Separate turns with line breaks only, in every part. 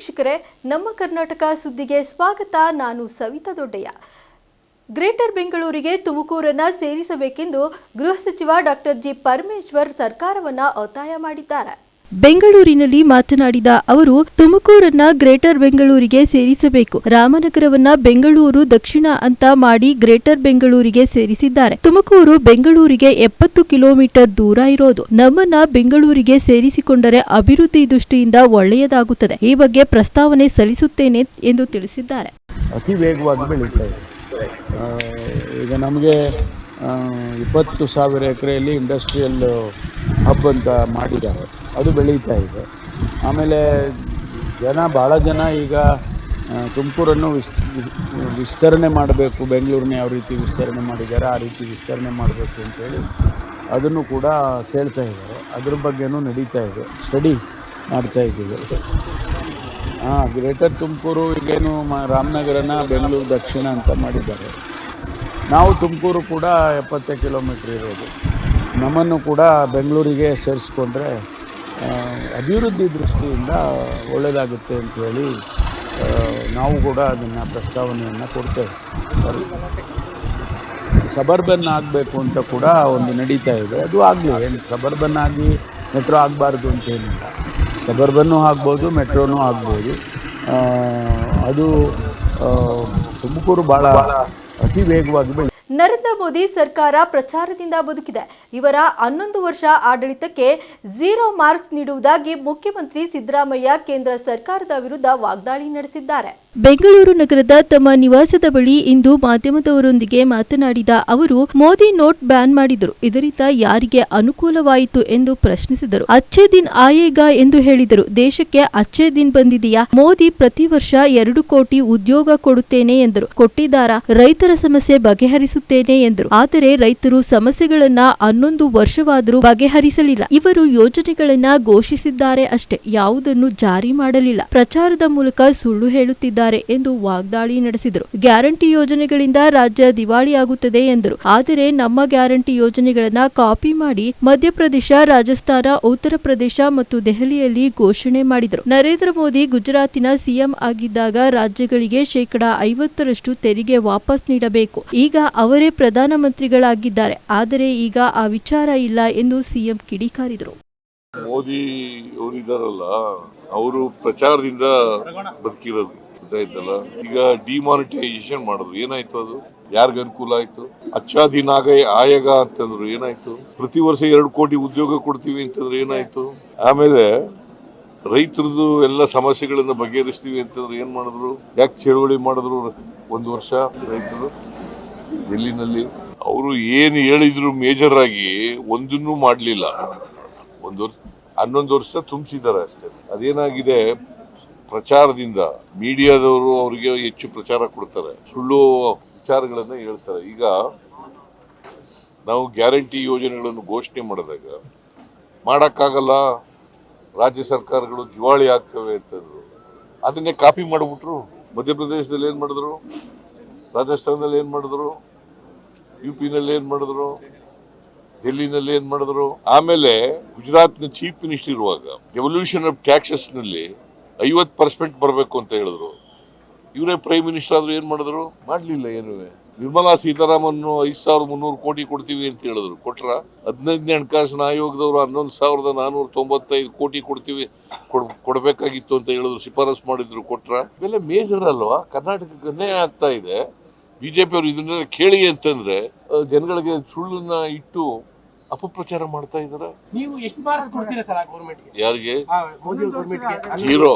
ವೀಕ್ಷಕರೇ, ನಮ್ಮ ಕರ್ನಾಟಕ ಸುದ್ದಿಗೆ ಸ್ವಾಗತ. ನಾನು ಸವಿತಾ ದೊಡ್ಡಯ್ಯ. ಗ್ರೇಟರ್ ಬೆಂಗಳೂರಿಗೆ ತುಮಕೂರನ್ನು ಸೇರಿಸಬೇಕೆಂದು ಗೃಹ ಸಚಿವ ಡಾಕ್ಟರ್ ಜಿ ಪರಮೇಶ್ವರ್ ಸರ್ಕಾರವನ್ನು ಒತ್ತಾಯ ಮಾಡಿದ್ದಾರೆ. ಬೆಂಗಳೂರಿನಲ್ಲಿ ಮಾತನಾಡಿದ ಅವರು, ತುಮಕೂರನ್ನ ಗ್ರೇಟರ್ ಬೆಂಗಳೂರಿಗೆ ಸೇರಿಸಬೇಕು. ರಾಮನಗರವನ್ನ ಬೆಂಗಳೂರು ದಕ್ಷಿಣ ಅಂತ ಮಾಡಿ ಗ್ರೇಟರ್ ಬೆಂಗಳೂರಿಗೆ ಸೇರಿಸಿದ್ದಾರೆ. ತುಮಕೂರು ಬೆಂಗಳೂರಿಗೆ ಎಪ್ಪತ್ತು ಕಿಲೋಮೀಟರ್ ದೂರ ಇರೋದು ನಮ್ಮನ್ನ ಬೆಂಗಳೂರಿಗೆ ಸೇರಿಸಿಕೊಂಡರೆ ಅಭಿವೃದ್ಧಿ ದೃಷ್ಟಿಯಿಂದ ಒಳ್ಳೆಯದಾಗುತ್ತದೆ. ಈ ಬಗ್ಗೆ ಪ್ರಸ್ತಾವನೆ ಸಲ್ಲಿಸುತ್ತೇನೆ ಎಂದು ತಿಳಿಸಿದ್ದಾರೆ.
ಅತಿ ವೇಗವಾಗಿ ಈಗ ನಮಗೆ ಇಪ್ಪತ್ತು ಸಾವಿರ ಎಕರೆಯಲ್ಲಿ ಇಂಡಸ್ಟ್ರಿಯಲ್ ಹಬ್ ಅಂತ ಮಾಡಿದ್ದಾರೆ. ಅದು ಬೆಳೀತಾ ಇದೆ. ಆಮೇಲೆ ಜನ ಭಾಳ ಜನ ಈಗ ತುಮಕೂರನ್ನು ವಿಸ್, ವಿಸ್- ವಿಸ್ತರಣೆ ಮಾಡಬೇಕು. ಬೆಂಗಳೂರನ್ನ ಯಾವ ರೀತಿ ವಿಸ್ತರಣೆ ಮಾಡಿದ್ದಾರೆ, ಆ ರೀತಿ ವಿಸ್ತರಣೆ ಮಾಡಬೇಕು ಅಂತೇಳಿ ಅದನ್ನು ಕೂಡ ಕೇಳ್ತಾ ಇದ್ದಾರೆ. ಅದ್ರ ಬಗ್ಗೆನೂ ನಡೀತಾ ಇದೆ. ಸ್ಟಡಿ ಮಾಡ್ತಾ ಇದ್ದೀವಿ. ಹಾಂ ಗ್ರೇಟರ್ ತುಮಕೂರು ಈಗೇನು ಮ, ರಾಮನಗರನ ಬೆಂಗಳೂರು ದಕ್ಷಿಣ ಅಂತ ಮಾಡಿದ್ದಾರೆ. ನಾವು ತುಮಕೂರು ಕೂಡ ಎಪ್ಪತ್ತೈದು ಕಿಲೋಮೀಟ್ರ್ ಇರೋದು. ನಮ್ಮನ್ನು ಕೂಡ ಬೆಂಗಳೂರಿಗೆ ಸೇರಿಸ್ಕೊಂಡ್ರೆ ಅಭಿವೃದ್ಧಿ ದೃಷ್ಟಿಯಿಂದ ಒಳ್ಳೆಯದಾಗುತ್ತೆ ಅಂತ ಹೇಳಿ ನಾವು ಕೂಡ ಅದನ್ನು ಪ್ರಸ್ತಾವನೆಯನ್ನು ಕೊಡ್ತೇವೆ. ಸಬರ್ಬನ್ ಆಗಬೇಕು ಅಂತ ಕೂಡ ಒಂದು ನಡೀತಾ ಇದೆ. ಅದು ಆಗಲಿ, ಏನು ಸಬರ್ಬನ್ ಆಗಿ ಮೆಟ್ರೋ ಆಗಬಾರ್ದು ಅಂತೇನಿಲ್ಲ ಸಬರ್ಬನ್ನು ಆಗ್ಬೋದು ಮೆಟ್ರೋನೂ ಆಗ್ಬೋದು. ಅದು ತುಮಕೂರು ಭಾಳ ಅತಿ ವೇಗವಾಗಿ ಬೆಳೆ
ನರೇಂದ್ರ ಮೋದಿ ಸರ್ಕಾರ ಪ್ರಚಾರದಿಂದ ಬದುಕಿದೆ. ಇವರ ಹನ್ನೊಂದು ವರ್ಷ ಆಡಳಿತಕ್ಕೆ ಝೀರೋ ಮಾರ್ಕ್ಸ್ ನೀಡುವುದಾಗಿ ಮುಖ್ಯಮಂತ್ರಿ ಸಿದ್ದರಾಮಯ್ಯ ಕೇಂದ್ರ ಸರ್ಕಾರದ ವಿರುದ್ಧ ವಾಗ್ದಾಳಿ ನಡೆಸಿದ್ದಾರೆ. ಬೆಂಗಳೂರು ನಗರದ ತಮ್ಮ ನಿವಾಸದ ಬಳಿ ಇಂದು ಮಾಧ್ಯಮದವರೊಂದಿಗೆ ಮಾತನಾಡಿದ ಅವರು, ಮೋದಿ ನೋಟ್ ಬ್ಯಾನ್ ಮಾಡಿದರು. ಇದರಿಂದ ಯಾರಿಗೆ ಅನುಕೂಲವಾಯಿತು ಎಂದು ಪ್ರಶ್ನಿಸಿದರು. ಅಚ್ಚೇ ದಿನ್ ಆಯೇಗ ಎಂದು ಹೇಳಿದರು. ದೇಶಕ್ಕೆ ಅಚ್ಚೆ ದಿನ್ ಬಂದಿದೆಯಾ? ಮೋದಿ ಪ್ರತಿ ವರ್ಷ ಎರಡು ಕೋಟಿ ಉದ್ಯೋಗ ಕೊಡುತ್ತೇನೆ ಎಂದರು. ಕೊಟ್ಟಿದ್ದಾರ? ರೈತರ ಸಮಸ್ಯೆ ಬಗೆಹರಿಸುತ್ತೇನೆ ಎಂದರು. ಆದರೆ ರೈತರು ಸಮಸ್ಯೆಗಳನ್ನ ಹನ್ನೊಂದು ವರ್ಷವಾದರೂ ಬಗೆಹರಿಸಲಿಲ್ಲ. ಇವರು ಯೋಜನೆಗಳನ್ನ ಘೋಷಿಸಿದ್ದಾರೆ ಅಷ್ಟೇ. ಯಾವುದನ್ನು ಜಾರಿ ಮಾಡಲಿಲ್ಲ. ಪ್ರಚಾರದ ಮೂಲಕ ಸುಳ್ಳು ಹೇಳುತ್ತಿದ್ದಾರೆ ಎಂದು ವಾಗ್ದಾಳಿ ನಡೆಸಿದರು. ಗ್ಯಾರಂಟಿ ಯೋಜನೆಗಳಿಂದ ರಾಜ್ಯ ದಿವಾಳಿಯಾಗುತ್ತದೆ ಎಂದರು. ಆದರೆ ನಮ್ಮ ಗ್ಯಾರಂಟಿ ಯೋಜನೆಗಳನ್ನ ಕಾಪಿ ಮಾಡಿ ಮಧ್ಯಪ್ರದೇಶ, ರಾಜಸ್ಥಾನ, ಉತ್ತರ ಪ್ರದೇಶ ಮತ್ತು ದೆಹಲಿಯಲ್ಲಿ ಘೋಷಣೆ ಮಾಡಿದರು. ನರೇಂದ್ರ ಮೋದಿ ಗುಜರಾತಿನ ಸಿಎಂ ಆಗಿದ್ದಾಗ ರಾಜ್ಯಗಳಿಗೆ ಶೇಕಡಾ ಐವತ್ತರಷ್ಟು ತೆರಿಗೆ ವಾಪಸ್ ನೀಡಬೇಕು. ಈಗ ಅವರೇ ಪ್ರಧಾನಮಂತ್ರಿಗಳಾಗಿದ್ದಾರೆ. ಆದರೆ ಈಗ ಆ ವಿಚಾರ ಇಲ್ಲ ಎಂದು ಸಿಎಂ ಕಿಡಿಕಾರಿದರು.
ಮೋದಿ ಅವರಿದ್ದಾರಲ್ಲ ಅವರು ಪ್ರಚಾರದಿಂದ ಬದುಕಿರೋದು. ಗೊತ್ತಾಯ್ತಲ್ಲ? ಈಗ ಡಿಮಾನಿಟೈಸೇಷನ್ ಮಾಡಿದ್ರು. ಏನಾಯ್ತು ಅದು? ಯಾರಿಗ ಅನುಕೂಲ ಆಯ್ತು? ಅಚ್ಚಾ ದಿನ ಆಗ ಆಯೋಗ ಅಂತಂದ್ರು ಏನಾಯ್ತು? ಪ್ರತಿ ವರ್ಷ ಎರಡು ಕೋಟಿ ಉದ್ಯೋಗ ಕೊಡ್ತೀವಿ ಅಂತಂದ್ರೆ ಏನಾಯ್ತು? ಆಮೇಲೆ ರೈತರದ್ದು ಎಲ್ಲ ಸಮಸ್ಯೆಗಳನ್ನ ಬಗೆಹರಿಸ್ತೀವಿ ಅಂತಂದ್ರೆ ಏನ್ ಮಾಡಿದ್ರು? ಯಾಕೆ ಚಳುವಳಿ ಮಾಡಿದ್ರು ಒಂದು ವರ್ಷ ರೈತರು? ಡೆಲ್ಲಿನಲ್ಲಿ ಅವರು ಏನು ಹೇಳಿದ್ರು ಮೇಜರ್ ಆಗಿ ಒಂದನ್ನೂ ಮಾಡಲಿಲ್ಲ. ಒಂದು ವರ್ಷ, ಹನ್ನೊಂದು ವರ್ಷ ತುಂಬಿಸಿದ್ದಾರೆ ಅಷ್ಟೇ. ಅದೇನಾಗಿದೆ? ಪ್ರಚಾರದಿಂದ ಮೀಡಿಯಾದವರು ಅವರಿಗೆ ಹೆಚ್ಚು ಪ್ರಚಾರ ಕೊಡ್ತಾರೆ. ಸುಳ್ಳು ವಿಚಾರಗಳನ್ನು ಹೇಳ್ತಾರೆ. ಈಗ ನಾವು ಗ್ಯಾರಂಟಿ ಯೋಜನೆಗಳನ್ನು ಘೋಷಣೆ ಮಾಡಿದಾಗ ಮಾಡೋಕ್ಕಾಗಲ್ಲ, ರಾಜ್ಯ ಸರ್ಕಾರಗಳು ದಿವಾಳಿ ಆಗ್ತವೆ ಅಂತಂದರು. ಅದನ್ನೇ ಕಾಪಿ ಮಾಡಿಬಿಟ್ರು. ಮಧ್ಯಪ್ರದೇಶದಲ್ಲಿ ಏನು ಮಾಡಿದ್ರು? ರಾಜಸ್ಥಾನದಲ್ಲಿ ಏನು ಮಾಡಿದ್ರು? ಯು ಪಿನಲ್ಲಿ ಏನು ಮಾಡಿದ್ರು? ಡೆಲ್ಲಿನಲ್ಲಿ ಏನ್ ಮಾಡಿದ್ರು? ಆಮೇಲೆ ಗುಜರಾತ್ನ ಚೀಫ್ ಮಿನಿಸ್ಟರ್ ಇರುವಾಗ ರೆವಲ್ಯೂಷನ್ ಆಫ್ ಟ್ಯಾಕ್ಸಸ್ನಲ್ಲಿ ಐವತ್ ಪರ್ಸೆಂಟ್ ಬರಬೇಕು ಅಂತ ಹೇಳಿದ್ರು. ಇವರೇ ಪ್ರೈಮ್ ಮಿನಿಸ್ಟರ್ ಆದ್ರೂ ಏನ್ ಮಾಡಿದ್ರು? ಮಾಡ್ಲಿಲ್ಲ ಏನು. ನಿರ್ಮಲಾ ಸೀತಾರಾಮನ್ ಐದ್ ಸಾವಿರದ ಮುನ್ನೂರು ಕೋಟಿ ಕೊಡ್ತೀವಿ ಅಂತ ಹೇಳಿದ್ರು. ಕೊಟ್ರ? ಹದಿನೈದನೇ ಹಣಕಾಸಿನ ಆಯೋಗದವರು ಹನ್ನೊಂದು ಸಾವಿರದ ನಾನೂರ ತೊಂಬತ್ತೈದು ಕೋಟಿ ಕೊಡ್ತೀವಿ, ಕೊಡ್- ಕೊಡ್ಬೇಕಾಗಿತ್ತು ಅಂತ ಹೇಳಿದ್ರು. ಶಿಫಾರಸ್ ಮಾಡಿದ್ರು. ಕೊಟ್ರ? ಬೆಲೆ ಮೇಜರ್ ಅಲ್ವಾ? ಕರ್ನಾಟಕಕ್ಕೆ ಅನ್ಯಾಯ ಆಗ್ತಾ ಇದೆ. ಬಿಜೆಪಿ ಅವರು ಇದನ್ನೆಲ್ಲ ಕೇಳಿ ಅಂತಂದ್ರೆ ಜನಗಳಿಗೆ ಸುಳ್ಳನ್ನ ಇಟ್ಟು ಅಪಪ್ರಚಾರ ಮಾಡ್ತಾ ಇದಾರೆ?
ನೀವು ಎಷ್ಟು ಮಾರ್ಕ್ಸ್ ಕೊಡ್ತೀರಾ ಸರ್ ಆ ಗೌರ್ಮೆಂಟ್ಗೆ
ಯಾರಿಗೆ?
ಮೋದಿ ಗೌರ್ಮೆಂಟ್ಗೆ
ಜೀರೋ.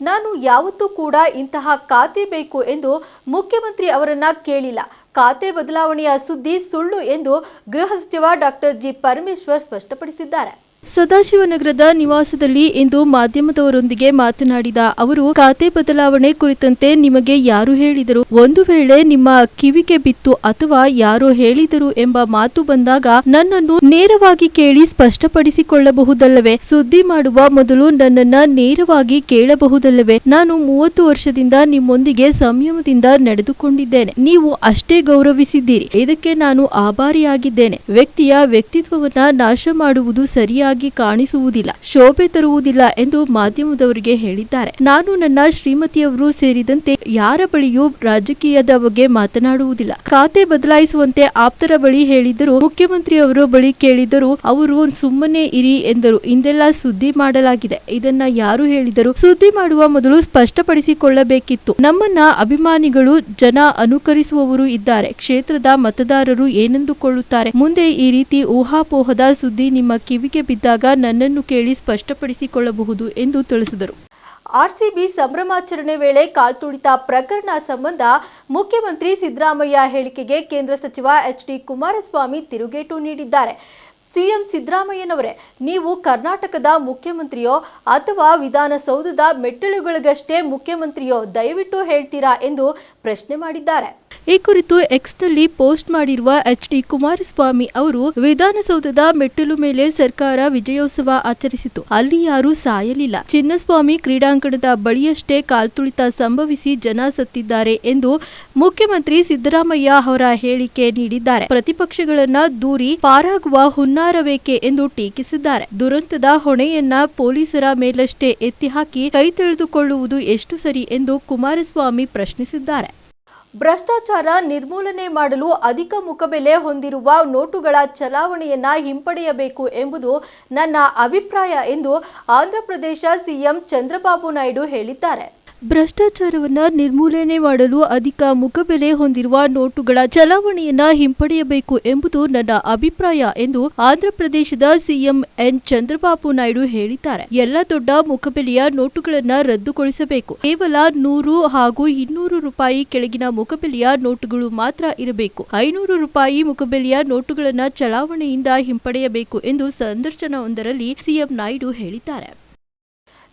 ನಾನು ಯಾವತ್ತೂ ಕೂಡ ಇಂತಹ ಖಾತೆ ಬೇಕು ಎಂದು ಮುಖ್ಯಮಂತ್ರಿ ಅವರನ್ನ ಕೇಳಿಲ್ಲ. ಖಾತೆ ಬದಲಾವಣೆಯ ಸುದ್ದಿ ಸುಳ್ಳು ಎಂದು ಗೃಹ ಸಚಿವ ಡಾಕ್ಟರ್ ಜಿ ಪರಮೇಶ್ವರ್ ಸ್ಪಷ್ಟಪಡಿಸಿದ್ದಾರೆ. ಸದಾಶಿವನಗರದ ನಿವಾಸದಲ್ಲಿ ಇಂದು ಮಾಧ್ಯಮದವರೊಂದಿಗೆ ಮಾತನಾಡಿದ ಅವರು, ಖಾತೆ ಬದಲಾವಣೆ ಕುರಿತಂತೆ ನಿಮಗೆ ಯಾರು ಹೇಳಿದರು? ಒಂದು ವೇಳೆ ನಿಮ್ಮ ಕಿವಿಗೆ ಬಿತ್ತು ಅಥವಾ ಯಾರೋ ಹೇಳಿದರು ಎಂಬ ಮಾತು ಬಂದಾಗ ನನ್ನನ್ನು ನೇರವಾಗಿ ಕೇಳಿ ಸ್ಪಷ್ಟಪಡಿಸಿಕೊಳ್ಳಬಹುದಲ್ಲವೇ? ಸುದ್ದಿ ಮಾಡುವ ಮೊದಲು ನನ್ನನ್ನ ನೇರವಾಗಿ ಕೇಳಬಹುದಲ್ಲವೇ? ನಾನು ಮೂವತ್ತು ವರ್ಷದಿಂದ ನಿಮ್ಮೊಂದಿಗೆ ಸಂಯಮದಿಂದ ನಡೆದುಕೊಂಡಿದ್ದೇನೆ. ನೀವು ಅಷ್ಟೇ ಗೌರವಿಸಿದ್ದೀರಿ. ಇದಕ್ಕೆ ನಾನು ಆಭಾರಿಯಾಗಿದ್ದೇನೆ. ವ್ಯಕ್ತಿಯ ವ್ಯಕ್ತಿತ್ವವನ್ನ ನಾಶ ಮಾಡುವುದು ಸರಿಯಾಗಿ ಚೆನ್ನಾಗಿ ಕಾಣಿಸುವುದಿಲ್ಲ, ಶೋಭೆ ತರುವುದಿಲ್ಲ ಎಂದು ಮಾಧ್ಯಮದವರಿಗೆ ಹೇಳಿದ್ದಾರೆ. ನಾನು ನನ್ನ ಶ್ರೀಮತಿಯವರು ಸೇರಿದಂತೆ ಯಾರ ಬಳಿಯೂ ರಾಜಕೀಯದ ಬಗ್ಗೆ ಮಾತನಾಡುವುದಿಲ್ಲ. ಖಾತೆ ಬದಲಾಯಿಸುವಂತೆ ಆಪ್ತರ ಬಳಿ ಹೇಳಿದರು ಮುಖ್ಯಮಂತ್ರಿಯವರ ಬಳಿ ಕೇಳಿದರು ಅವರು ಸುಮ್ಮನೆ ಇರಿ ಎಂದರು. ಇಂದೆಲ್ಲ ಸುದ್ದಿ ಮಾಡಲಾಗಿದೆ. ಇದನ್ನ ಯಾರು ಹೇಳಿದರು? ಸುದ್ದಿ ಮಾಡುವ ಮೊದಲು ಸ್ಪಷ್ಟಪಡಿಸಿಕೊಳ್ಳಬೇಕಿತ್ತು. ನಮ್ಮನ್ನ ಅಭಿಮಾನಿಗಳು ಜನ ಅನುಕರಿಸುವವರು ಇದ್ದಾರೆ. ಕ್ಷೇತ್ರದ ಮತದಾರರು ಏನೆಂದುಕೊಳ್ಳುತ್ತಾರೆ? ಮುಂದೆ ಈ ರೀತಿ ಊಹಾಪೋಹದ ಸುದ್ದಿ ನಿಮ್ಮ ಕಿವಿಗೆ ಬಿದ್ದಾಗ ನನ್ನನ್ನು ಕೇಳಿ ಸ್ಪಷ್ಟಪಡಿಸಿಕೊಳ್ಳಬಹುದು ಎಂದು ತಿಳಿಸಿದರು. ಆರ್ಸಿಬಿ ಸಂಭ್ರಮಾಚರಣೆ ವೇಳೆ ಕಾಲ್ತುಳಿತ ಪ್ರಕರಣ ಸಂಬಂಧ ಮುಖ್ಯಮಂತ್ರಿ ಸಿದ್ದರಾಮಯ್ಯ ಹೇಳಿಕೆಗೆ ಕೇಂದ್ರ ಸಚಿವ ಎಚ್ ಡಿ ಕುಮಾರಸ್ವಾಮಿ ತಿರುಗೇಟು ನೀಡಿದ್ದಾರೆ. ಸಿಎಂ ಸಿದ್ದರಾಮಯ್ಯನವರೇ, ನೀವು ಕರ್ನಾಟಕದ ಮುಖ್ಯಮಂತ್ರಿಯೋ ಅಥವಾ ವಿಧಾನಸೌಧದ ಮೆಟ್ಟಿಲುಗಳಿಗಷ್ಟೇ ಮುಖ್ಯಮಂತ್ರಿಯೋ ದಯವಿಟ್ಟು ಹೇಳ್ತೀರಾ ಎಂದು ಪ್ರಶ್ನೆ ಮಾಡಿದ್ದಾರೆ. ಈ ಕುರಿತು ಎಕ್ಸ್ನಲ್ಲಿ ಪೋಸ್ಟ್ ಮಾಡಿರುವ ಎಚ್ ಡಿ ಕುಮಾರಸ್ವಾಮಿ ಅವರು ವಿಧಾನಸೌಧದ ಮೆಟ್ಟಿಲು ಮೇಲೆ ಸರ್ಕಾರ ವಿಜಯೋತ್ಸವ ಆಚರಿಸಿತು. ಅಲ್ಲಿ ಯಾರೂ ಸಾಯಲಿಲ್ಲ. ಚಿನ್ನಸ್ವಾಮಿ ಕ್ರೀಡಾಂಗಣದ ಬಳಿಯಷ್ಟೇ ಕಾಲ್ತುಳಿತ ಸಂಭವಿಸಿ ಜನ ಸತ್ತಿದ್ದಾರೆ ಎಂದು ಮುಖ್ಯಮಂತ್ರಿ ಸಿದ್ದರಾಮಯ್ಯ ಅವರ ಹೇಳಿಕೆ ನೀಡಿದ್ದಾರೆ. ಪ್ರತಿಪಕ್ಷಗಳನ್ನ ದೂರಿ ಪಾರಾಗುವ ಹುನ್ನಾರಬೇಕೆ ಎಂದು ಟೀಕಿಸಿದ್ದಾರೆ. ದುರಂತದ ಹೊಣೆಯನ್ನ ಪೊಲೀಸರ ಮೇಲಷ್ಟೇ ಎತ್ತಿ ಹಾಕಿ ಕೈ ತೆಳೆದುಕೊಳ್ಳುವುದು ಎಷ್ಟು ಸರಿ ಎಂದು ಕುಮಾರಸ್ವಾಮಿ ಪ್ರಶ್ನಿಸಿದ್ದಾರೆ. ಭ್ರಷ್ಟಾಚಾರ ನಿರ್ಮೂಲನೆ ಮಾಡಲು ಅಧಿಕ ಮುಖಬೆಲೆ ಹೊಂದಿರುವ ನೋಟುಗಳ ಚಲಾವಣೆಯನ್ನ ಹಿಂಪಡೆಯಬೇಕು ಎಂಬುದು ನನ್ನ ಅಭಿಪ್ರಾಯ ಎಂದು ಆಂಧ್ರಪ್ರದೇಶ ಸಿಎಂ ಚಂದ್ರಬಾಬು ನಾಯ್ಡು ಹೇಳಿದ್ದಾರೆ. ಭ್ರಷ್ಟಾಚಾರವನ್ನ ನಿರ್ಮೂಲನೆ ಮಾಡಲು ಅಧಿಕ ಮುಖಬೆಲೆ ಹೊಂದಿರುವ ನೋಟುಗಳ ಚಲಾವಣೆಯನ್ನು ಹಿಂಪಡೆಯಬೇಕು ಎಂಬುದು ನನ್ನ ಅಭಿಪ್ರಾಯ ಎಂದು ಆಂಧ್ರಪ್ರದೇಶದ ಸಿಎಂ ಎನ್. ಚಂದ್ರಬಾಬು ನಾಯ್ಡು ಹೇಳಿದ್ದಾರೆ. ಎಲ್ಲ ದೊಡ್ಡ ಮುಖಬೆಲೆಯ ನೋಟುಗಳನ್ನು ರದ್ದುಗೊಳಿಸಬೇಕು. ಕೇವಲ ನೂರು ಹಾಗೂ ಇನ್ನೂರು ರೂಪಾಯಿ ಕೆಳಗಿನ ಮುಖಬೆಲೆಯ ನೋಟುಗಳು ಮಾತ್ರ ಇರಬೇಕು. ಐನೂರು ರೂಪಾಯಿ ಮುಖಬೆಲೆಯ ನೋಟುಗಳನ್ನು ಚಲಾವಣೆಯಿಂದ ಹಿಂಪಡೆಯಬೇಕು ಎಂದು ಸಂದರ್ಶನವೊಂದರಲ್ಲಿ ಸಿಎಂ ನಾಯ್ಡು ಹೇಳಿದ್ದಾರೆ.